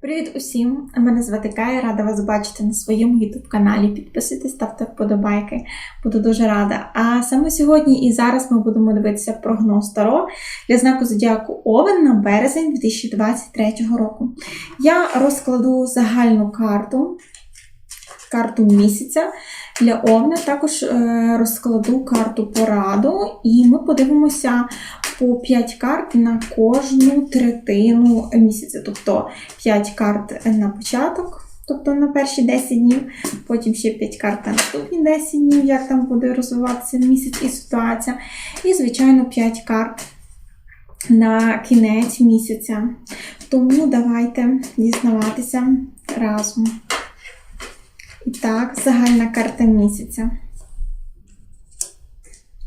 Привіт усім! Мене звати Кая, рада вас бачити на своєму youtube каналі. Підписуйтесь, ставте вподобайки, буду дуже рада. А саме сьогодні і зараз ми будемо дивитися прогноз Таро для знаку Зодіаку Овен на березень 2023 року. Я розкладу загальну карту, карту місяця для Овна, також е, розкладу карту пораду, і ми подивимося по 5 карт на кожну третину місяця. Тобто 5 карт на початок, тобто на перші 10 днів, потім ще 5 карт на наступні 10 днів, як там буде розвиватися місяць і ситуація. І, звичайно, 5 карт на кінець місяця. Тому давайте дізнаватися разом. І так, загальна карта місяця.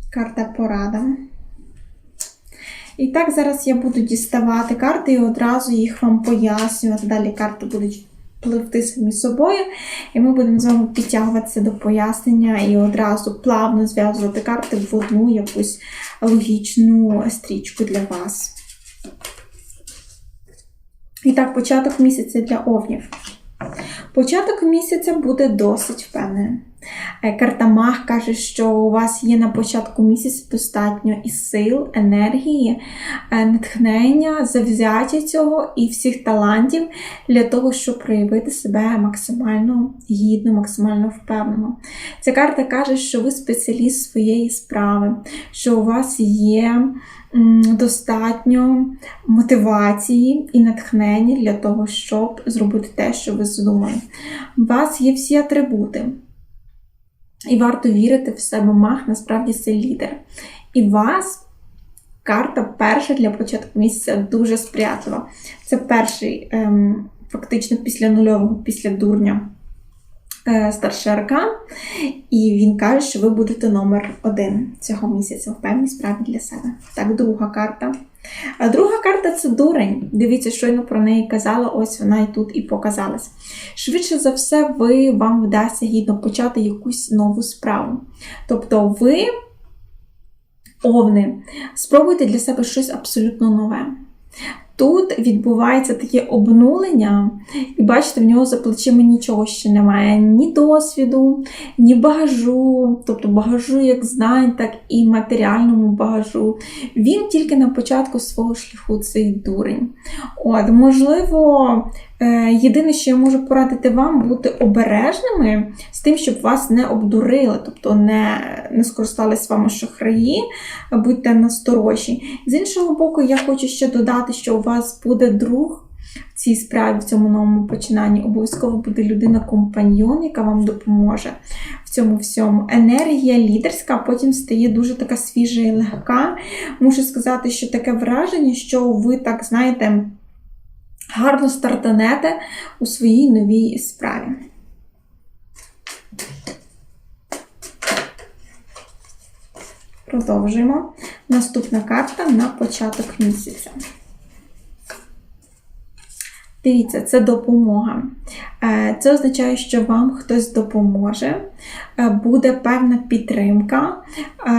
Карта порада. І так, зараз я буду діставати карти і одразу їх вам пояснювати. Далі карти будуть пливти самі собою, і ми будемо з вами підтягуватися до пояснення і одразу плавно зв'язувати карти в одну якусь логічну стрічку для вас. І так, початок місяця для овнів. Початок місяця буде досить впевненим. Карта Мах каже, що у вас є на початку місяця достатньо і сил, енергії, е, натхнення, завзяття цього і всіх талантів для того, щоб проявити себе максимально гідно, максимально впевнено. Ця карта каже, що ви спеціаліст своєї справи, що у вас є достатньо мотивації і натхнення для того, щоб зробити те, що ви задумали. У вас є всі атрибути. І варто вірити в себе мах, насправді це лідер. І вас карта перша для початку місяця дуже сприятлива. Це перший, ем, фактично, після нульового, після дурня старший аркан. І він каже, що ви будете номер один цього місяця в певній справі для себе. Так, друга карта. А друга карта це дурень. Дивіться, щойно про неї казала, ось вона і тут і показалась. Швидше за все, ви, вам вдасться гідно почати якусь нову справу. Тобто ви, овни, спробуйте для себе щось абсолютно нове. Тут відбувається таке обнулення, і бачите, в нього за плечима нічого ще немає. Ні досвіду, ні багажу, тобто багажу як знань, так і матеріальному багажу. Він тільки на початку свого шляху цей дурень. От, можливо, єдине, що я можу порадити вам, бути обережними з тим, щоб вас не обдурили, тобто не, не скористались вами шахраї, будьте насторожі. З іншого боку, я хочу ще додати, що у вас буде друг. В цій справі, в цьому новому починанні обов'язково буде людина-компаньйон, яка вам допоможе в цьому всьому. Енергія лідерська, потім стає дуже така свіжа і легка. Мушу сказати, що таке враження, що ви так, знаєте, гарно стартанете у своїй новій справі. Продовжуємо. Наступна карта на початок місяця. Дивіться, це допомога. Е, Це означає, що вам хтось допоможе, Е, буде певна підтримка е,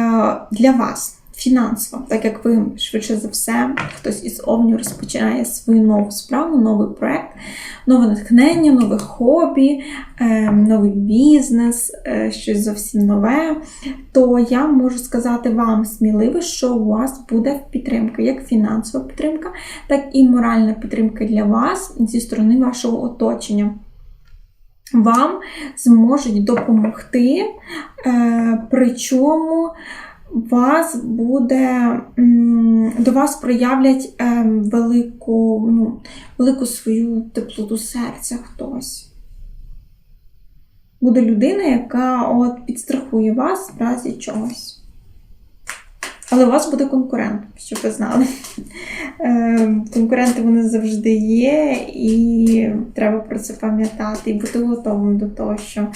для вас. Фінансово, так як ви швидше за все, хтось із овнів розпочинає свою нову справу, новий проект, нове натхнення, нове хобі, е, новий бізнес, е, щось зовсім нове, то я можу сказати вам сміливо, що у вас буде підтримка, як фінансова підтримка, так і моральна підтримка для вас зі сторони вашого оточення. Вам зможуть допомогти, е, причому вас буде, до вас проявлять е, велику, ну, велику свою теплоту серця хтось. Буде людина, яка от підстрахує вас в разі чогось. Але у вас буде конкурент, щоб ви знали. Е, Конкуренти вони завжди є, і треба про це пам'ятати і бути готовим до того, що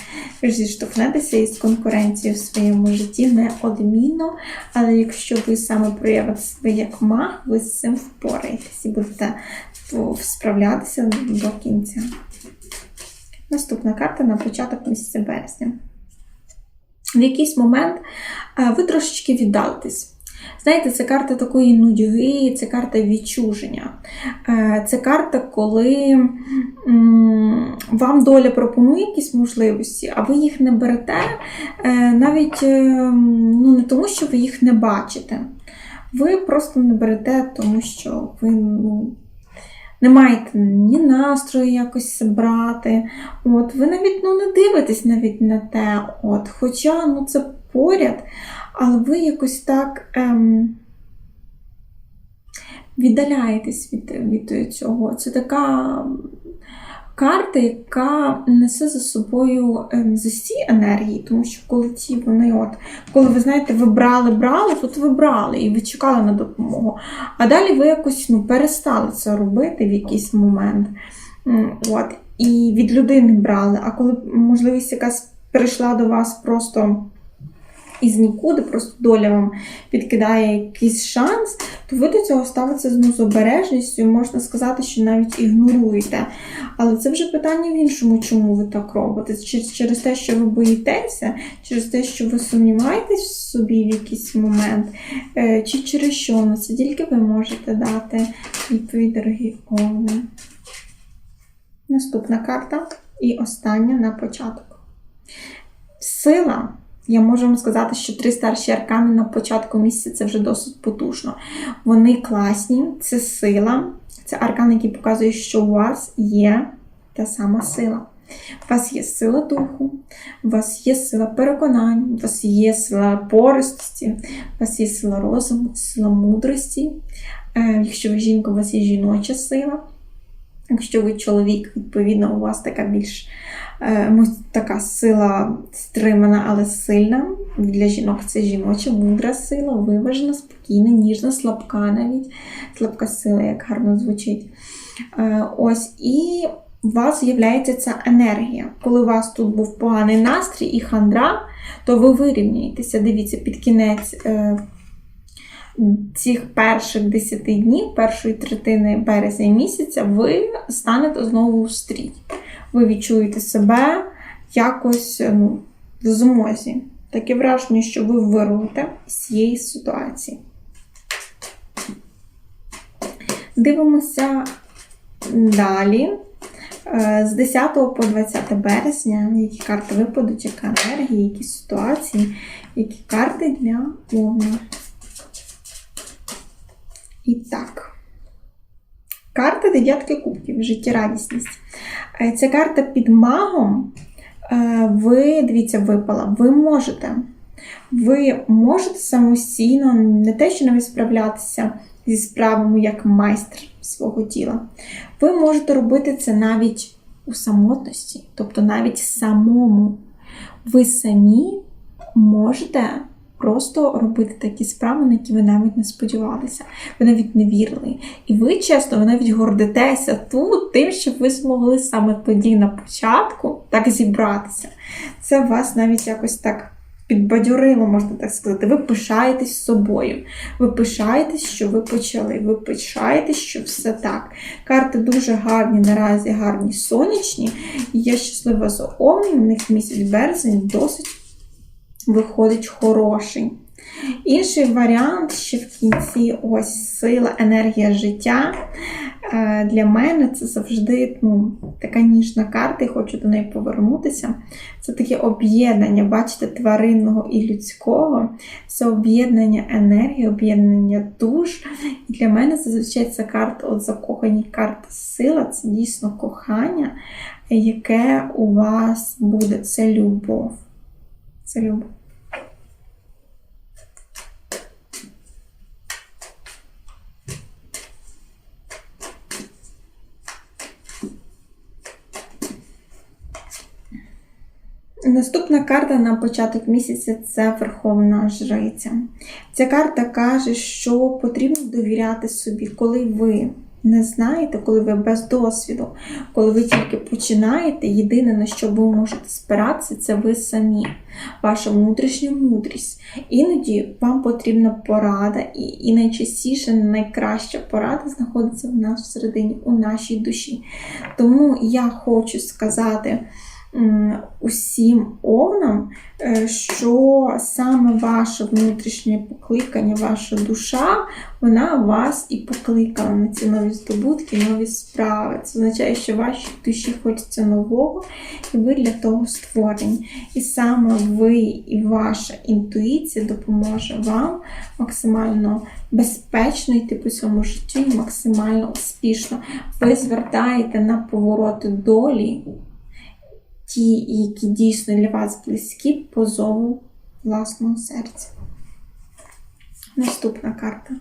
ви зіштовхнетеся із конкуренцією в своєму житті неодмінно. Але якщо ви саме проявите себе як маг, ви з цим впораєтесь і будете справлятися до кінця. Наступна карта на початок місяця березня. В якийсь момент е, ви трошечки віддалитесь. Знаєте, це карта такої нудьги, це карта відчуження. Е, Це карта, коли вам доля пропонує якісь можливості, а ви їх не берете, е, навіть е, ну, не тому, що ви їх не бачите. Ви просто не берете, тому що ви ну, не маєте ні настрою якось брати. От, ви навіть ну, не дивитесь навіть на те. От, хоча ну, це поряд, але ви якось так ем, віддаляєтесь від, від цього. Це така карта, яка несе за собою ем, засій енергії, тому що коли ті вони, от, коли ви знаєте, ви брали, брали, тут ви брали і ви чекали на допомогу. А далі ви якось ну, перестали це робити в якийсь момент. От, і від людини брали. А коли можливість якась прийшла до вас просто із нікуди, просто доля вам підкидає якийсь шанс, то ви до цього ставитеся ну, з обережністю, можна сказати, що навіть ігноруєте. Але це вже питання в іншому, чому ви так робите. Чи через те, що ви боїтеся, через те, що ви сумніваєтесь в собі в якийсь момент, е, чи через що на це тільки ви можете дати відповідь, дорогі овни. Наступна карта і остання на початок. Сила. Я можу вам сказати, що три старші аркани на початку місяця це вже досить потужно. Вони класні, це сила, це аркан, який показує, що у вас є та сама сила. У вас є сила духу, у вас є сила переконань, у вас є сила пористості, у вас є сила розуму, сила мудрості. Е, Якщо ви жінка, у вас є жіноча сила. Якщо ви чоловік, відповідно, у вас така більш е, така сила стримана, але сильна. Для жінок це жіноча, мудра сила, виважена, спокійна, ніжна, слабка навіть. Слабка сила, як гарно звучить. Е, ось, і у вас з'являється ця енергія. Коли у вас тут був поганий настрій і хандра, то ви вирівняєтеся. Дивіться, під кінець е, цих перших 10 днів, першої третини березня місяця, ви станете знову у стрій. Ви відчуєте себе якось ну, в змозі. Таке враження, що ви вирвете з цієї ситуації. Дивимося далі. Е, З 10 по 20 березня, які карти випадуть, яка енергія, які ситуації, які карти для овна. І так. Карта дев'ятки кубків, життєрадісність. Е, Ця карта під магом. е, Ви, дивіться, випала. Ви можете. Ви можете самостійно не те, що навіть справлятися зі справами як майстер свого тіла. Ви можете робити це навіть у самотності, тобто навіть самому. Ви самі можете просто робити такі справи, на які ви навіть не сподівалися, ви навіть не вірили. І ви, чесно, ви навіть гордитеся тут тим, що ви змогли саме тоді на початку так зібратися. Це вас навіть якось так підбадьорило, можна так сказати. Ви пишаєтесь собою. Ви пишаєтесь, що ви почали. Ви пишаєтесь, що все так. Карти дуже гарні, наразі гарні сонячні. І я щаслива овні, у них місяць березень досить виходить хороший. Інший варіант ще в кінці ось сила, енергія життя. Е, Для мене це завжди ну, така ніжна карта, і хочу до неї повернутися. Це таке об'єднання, бачите, тваринного і людського. Це об'єднання енергії, об'єднання душ. І для мене зазвичай ця карта от закохані карта сила, це дійсно кохання, яке у вас буде. Це любов. Це любов. Наступна карта на початок місяця це Верховна Жриця. Ця карта каже, що потрібно довіряти собі, коли ви не знаєте, коли ви без досвіду, коли ви тільки починаєте, єдине на що ви можете спиратися, це ви самі, ваша внутрішня мудрість. Іноді вам потрібна порада, і, і найчастіше найкраща порада знаходиться в нас всередині, у нашій душі. Тому я хочу сказати. Усім овнам, е, що саме ваше внутрішнє покликання, ваша душа, вона вас і покликала на ці нові здобутки, нові справи. Це означає, що вашій душі хочеться нового, і ви для того створені. І саме ви і ваша інтуїція допоможе вам максимально безпечно йти по цьому житті і максимально успішно. Ви звертаєте на повороти долі ті, які дійсно для вас близькі, по зову власного серця. Наступна карта.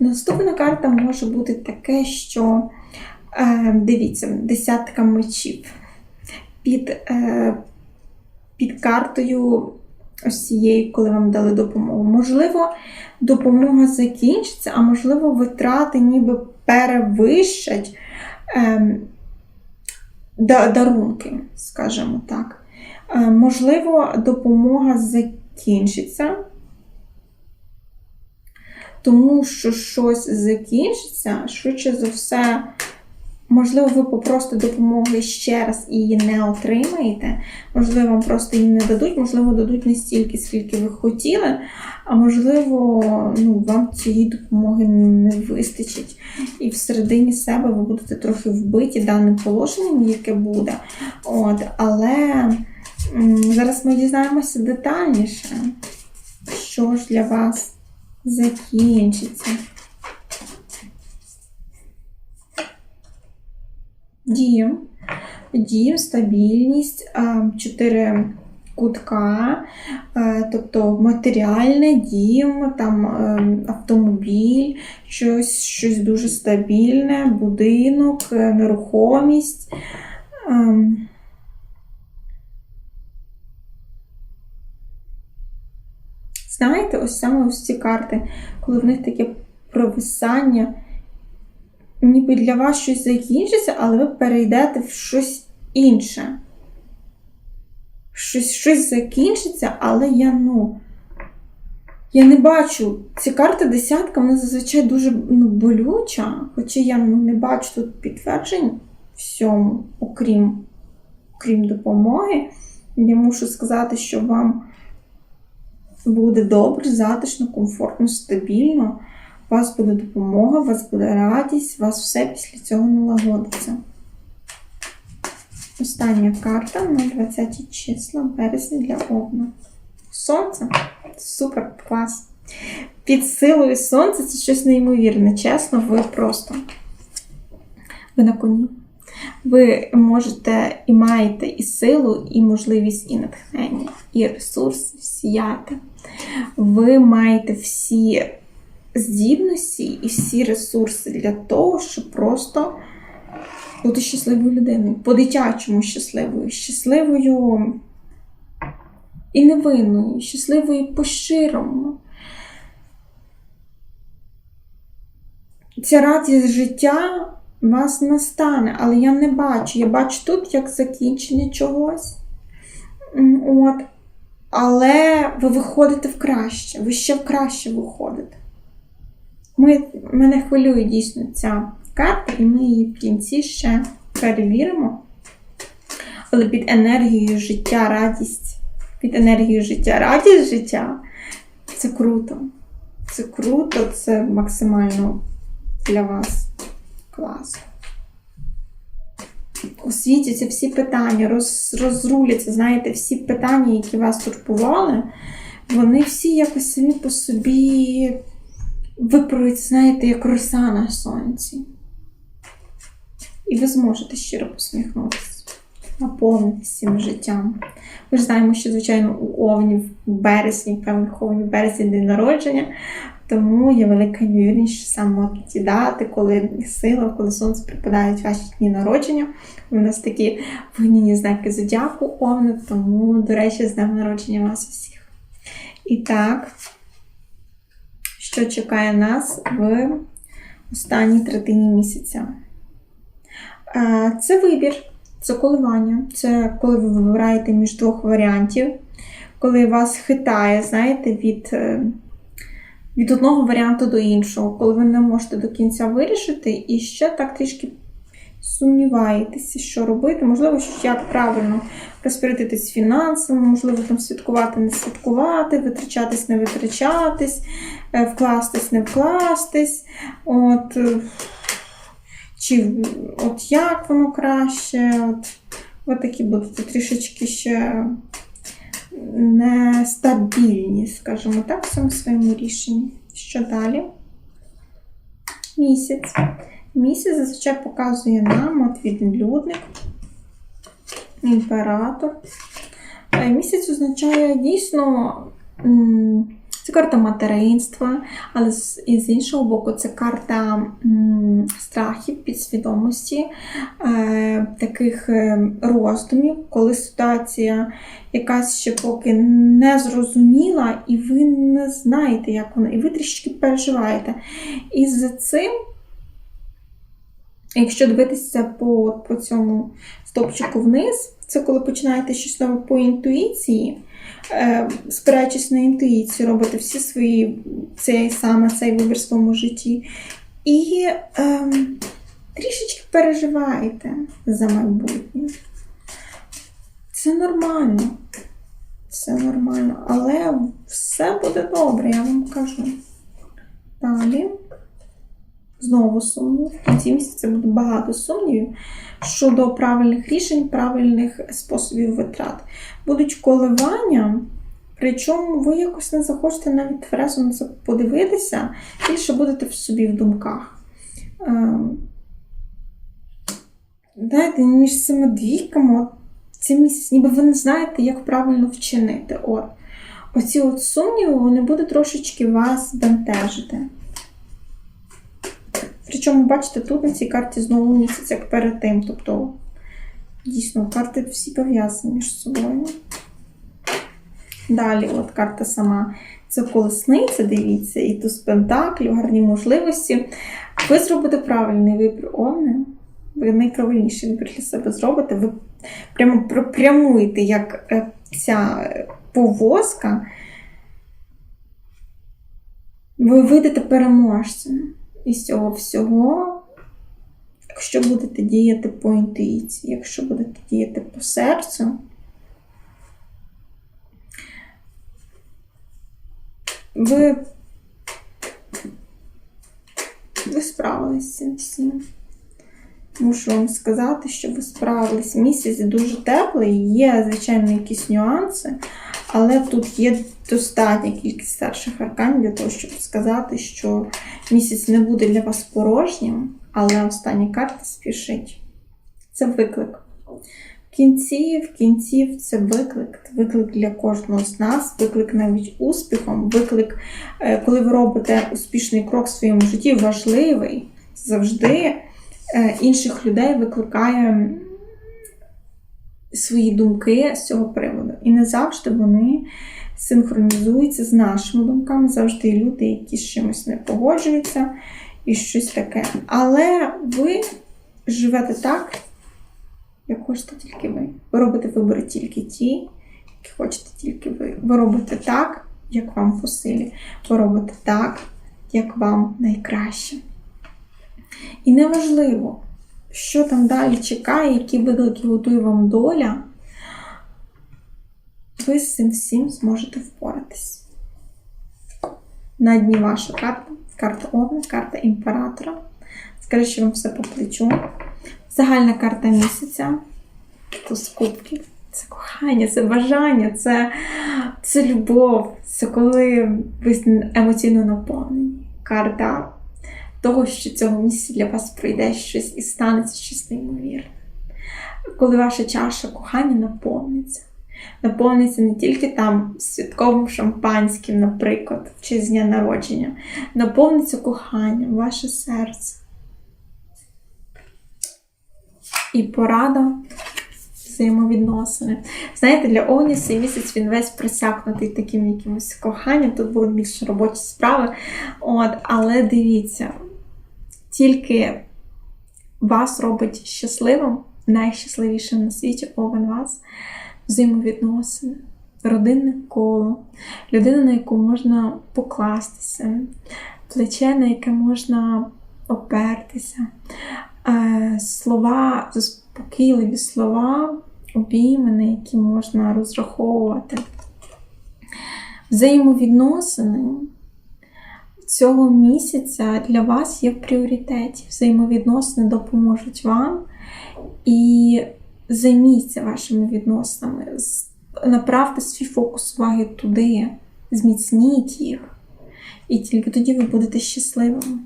Наступна карта може бути таке, що е, дивіться, десятка мечів. Під, е, під картою ось цією, коли вам дали допомогу. Можливо, допомога закінчиться, а можливо, витрати ніби перевищать е, дарунки, скажімо так. Е, можливо, допомога закінчиться, тому що щось закінчиться, швидше за все, можливо, ви попросите допомоги ще раз і її не отримаєте. Можливо, вам просто її не дадуть, можливо, дадуть не стільки, скільки ви хотіли, а можливо, ну, вам цієї допомоги не вистачить. І всередині себе ви будете трохи вбиті даним положенням, яке буде. От, але зараз ми дізнаємося детальніше, що ж для вас закінчиться. Дім. Дім, стабільність, чотири кутка, тобто матеріальне, дім, там е, автомобіль, щось, щось дуже стабільне, будинок, е, нерухомість. Знаєте, ось саме ось ці карти, коли в них таке провисання, ніби для вас щось закінчиться, але ви перейдете в щось інше. Щось, щось закінчиться, але я ну. Я не бачу. Ці карти десятка, вона зазвичай дуже ну, болюча, хоча я ну, не бачу тут підтверджень всьому, окрім, окрім допомоги. Я мушу сказати, що вам буде добре, затишно, комфортно, стабільно. У вас буде допомога, у вас буде радість, у вас все після цього налагодиться. Остання карта на 20 числа березня для Овна. Сонце. Супер клас. Під силою сонця це щось неймовірне. Чесно, ви просто ви на коні. Ви можете і маєте і силу, і можливість, і натхнення, і ресурс сіяти. Ви маєте всі здібності і всі ресурси для того, щоб просто бути щасливою людиною, по-дитячому щасливою, щасливою і невинною, щасливою по-щирому. Ця радість життя вас настане, але я не бачу. Я бачу тут як закінчення чогось. От. Але ви виходите в краще, ви ще в краще виходите. Ми, мене хвилює дійсно ця карта, і ми її в кінці ще перевіримо. Але під енергією життя, радість, під енергією життя, радість життя це круто. Це круто, це максимально для вас класно. Освітяться всі питання, роз, розруляться, знаєте, всі питання, які вас турбували, вони всі якось самі по собі випарують, знаєте, як роса на сонці. І ви зможете щиро посміхнутися, наповнитися цим життям. Ми ж знаємо, що, звичайно, у Овнів в березні, певних Овнів в березні день народження, тому є велика ймовірність, що саме ті дати, коли сила, коли сонце припадають ваші дні народження. У нас такі вогняні знаки зодіаку Овни, тому, до речі, з днем народження вас усіх. І так, що чекає нас в останній третині місяця? Це вибір, це коливання. Це коли ви вибираєте між двох варіантів, коли вас хитає, знаєте, від, е, від одного варіанту до іншого, коли ви не можете до кінця вирішити, і ще так трішки сумніваєтеся, що робити, можливо, як правильно розпорядитись фінансами, можливо, там святкувати, не святкувати, витрачатись, не витрачатись, е, вкластись, не вкластись. От, е, чи от як воно краще, от, от такі будуть трішечки ще нестабільні, скажімо так, в цьому своєму рішенні. Що далі? Місяць. Місяць зазвичай показує нам відлюдник, імператор. Е, Місяць означає дійсно. Це карта материнства, але з іншого боку, це карта страхів, підсвідомості, е, таких е, роздумів, коли ситуація якась ще поки не зрозуміла, і ви не знаєте, як вона, і ви трішки переживаєте. І за цим, якщо дивитися по, по цьому стопчику вниз, це коли починаєте щось нове по інтуїції, е, спираючись на інтуїцію, робите всі свої цей саме цей вибір в своєму житті. І е, трішечки переживаєте за майбутнє. Це нормально. Це нормально, але все буде добре, я вам кажу. Далі. Знову сумнів. В кінці місяця буде багато сумнівів щодо правильних рішень, правильних способів витрат. Будуть коливання, причому ви якось не захочете навіть тверезо на це подивитися, більше будете в собі в думках. Ем, Знаєте, між цими двійками цей місяць, ніби ви не знаєте, як правильно вчинити. От. Оці от сумніви, вони будуть трошечки вас бентежити. Причому, бачите, тут на цій карті знову місяць, як перед тим. Тобто, дійсно, карти всі пов'язані між собою. Далі, от карта сама. Це колесниця, дивіться, і туз пентаклів, гарні можливості. Ви зробите правильний вибір Овни. Ви найправильніший вибір для себе зробите. Ви прямо пропрямуєте, як е, ця повозка. Ви вийдете переможцем із цього всього, якщо будете діяти по інтуїції, якщо будете діяти по серцю. Ви, ви справились з цим всім. Мушу вам сказати, що ви справились. Місяць дуже теплий, є, звичайно, якісь нюанси, але тут є достатня кількість старших арканів для того, щоб сказати, що місяць не буде для вас порожнім, але остання карта спішить. Це виклик. В кінці, в кінці це виклик. Виклик для кожного з нас, виклик навіть успіхом, виклик, е, коли ви робите успішний крок в своєму житті, важливий завжди е, інших людей викликає свої думки з цього приводу. І не завжди вони синхронізуються з нашими думками. Завжди є люди, які з чимось не погоджуються і щось таке. Але ви живете так, як хочете тільки ви. Ви робите вибори тільки ті, які хочете тільки ви. Ви робите так, як вам по силі. Ви робите так, як вам найкраще. І неважливо, що там далі чекає, які виклики готує вам доля, ви з цим всім зможете впоратись. На дні ваша карта, карта Овна, карта імператора. Скажи, що вам все по плечу. Загальна карта місяця. Туз кубків. Це кохання, це бажання, це, це любов, це коли ви емоційно наповнені. Карта того, що цього місяця для вас прийде щось і станеться щось неймовірне. Коли ваша чаша кохання наповниться. Наповниться не тільки там святковим шампанським, наприклад, в честь дня народження. Наповниться коханням, ваше серце. І порада взаємовідносини. Знаєте, для Овні цей місяць він весь просякнутий таким якимось коханням, тут будуть більше робочі справи. От, але дивіться, тільки вас робить щасливим, найщасливішим на світі Овен вас, взаємовідносини, родинне коло, людина, на яку можна покластися, плече, на яке можна опертися. е, слова, заспокійливі слова, обійми, на які можна розраховувати. Взаємовідносини цього місяця для вас є в пріоритеті. Взаємовідносини допоможуть вам і займіться вашими відносинами. Направте свій фокус уваги туди, зміцніть їх. І тільки тоді ви будете щасливими.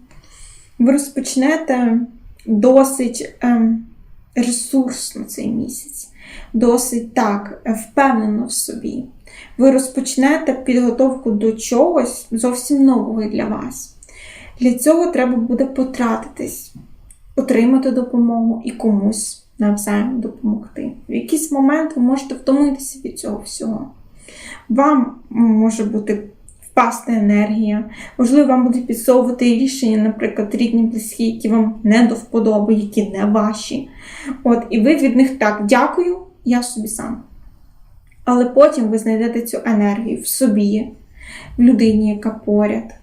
Ви розпочнете досить ем, ресурсно цей місяць, досить так впевнено в собі. Ви розпочнете підготовку до чогось зовсім нового для вас. Для цього треба буде потратитись, отримати допомогу і комусь навзаєм допомогти. В якийсь момент ви можете втомитися від цього всього. Вам може бути впасти енергія, можливо, вам будуть підсовувати рішення, наприклад, рідні, близькі, які вам не до вподоби, які не ваші. От, і ви від них так дякую, я собі сам. Але потім ви знайдете цю енергію в собі, в людині, яка поряд.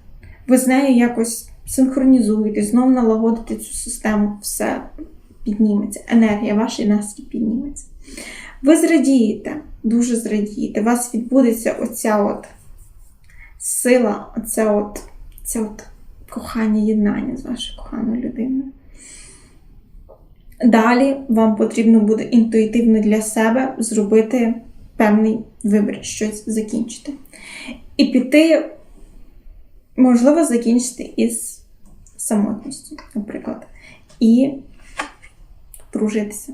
Ви з нею якось синхронізуєте, знову налагодите цю систему, все підніметься. Енергія, ваш настрій підніметься. Ви зрадієте, дуже зрадієте. У вас відбудеться оця от сила, оце от, це от кохання єднання з вашою коханою людиною. Далі вам потрібно буде інтуїтивно для себе зробити певний вибір, щось закінчити. І піти, можливо, закінчити із самотністю, наприклад, і дружитися.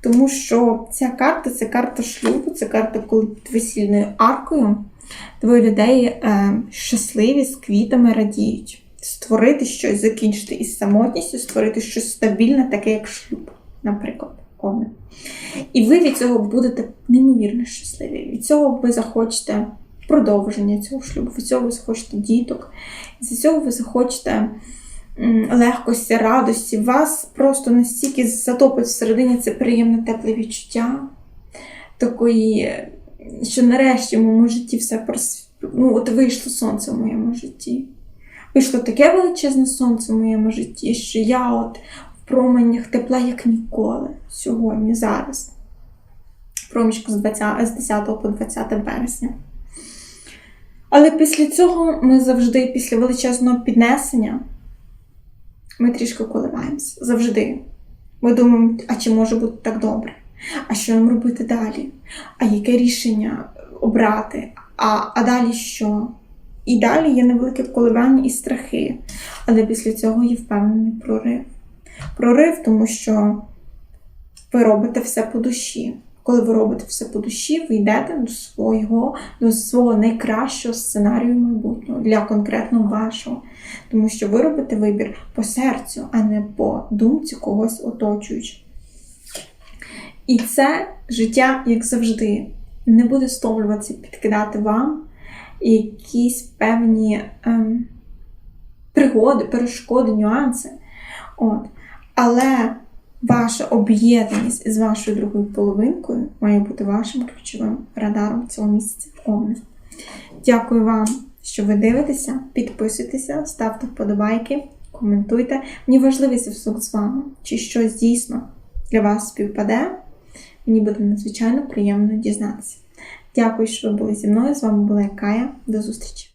Тому що ця карта це карта шлюбу, це карта коли під весільною аркою двоє людей е, щасливі з квітами радіють. Створити щось, закінчити із самотністю, створити щось стабільне, таке як шлюб, наприклад. Одне. І ви від цього будете неймовірно щасливі. Від цього ви захочете продовження цього шлюбу, від цього ви захочете діток, від цього ви захочете легкості, радості. Вас просто настільки затопить всередині це приємне тепле відчуття такої, що нарешті в моєму житті все прос... ну, от вийшло сонце в моєму житті. Вийшло таке величезне сонце в моєму житті, що я от променях тепла, як ніколи, сьогодні, зараз. Проміжку з, 20, з 10 по 20 березня. Але після цього ми завжди, після величезного піднесення, ми трішки коливаємося. Завжди. Ми думаємо, а чи може бути так добре? А що нам робити далі? А яке рішення обрати? А, а далі що? І далі є невелике коливання і страхи. Але після цього є впевнений прорив. Прорив, тому що ви робите все по душі. Коли ви робите все по душі, ви йдете до свого, до свого найкращого сценарію майбутнього для конкретно вашого. Тому що ви робите вибір по серцю, а не по думці когось оточуючи. І це життя, як завжди, не буде стомлюватися підкидати вам якісь певні ем, пригоди, перешкоди, нюанси. От. Але ваша об'єднаність з вашою другою половинкою має бути вашим ключовим радаром цього місяця Овни. Дякую вам, що ви дивитеся. Підписуйтеся, ставте вподобайки, коментуйте. Мені важливий зв'язок з вами, чи щось дійсно для вас співпаде. Мені буде надзвичайно приємно дізнатися. Дякую, що ви були зі мною. З вами була Кая. До зустрічі!